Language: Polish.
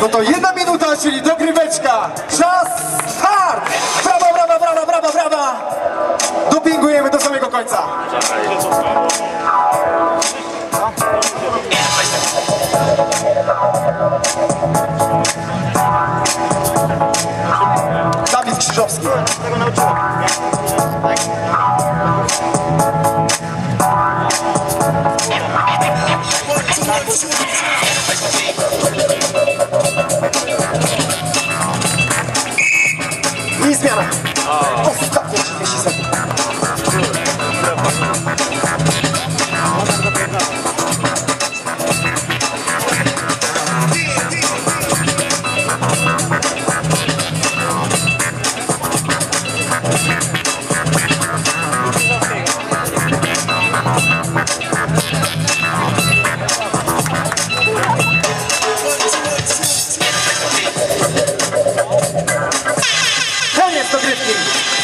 No to jedna minuta, czyli dogryweczka. Czas start! Brawa, brawa, brawa, brawa, brawa! Dopingujemy do samego końca. Dawid Krzyżowski. Izmjena. Oh, kako ću više sad. Thank you. stability.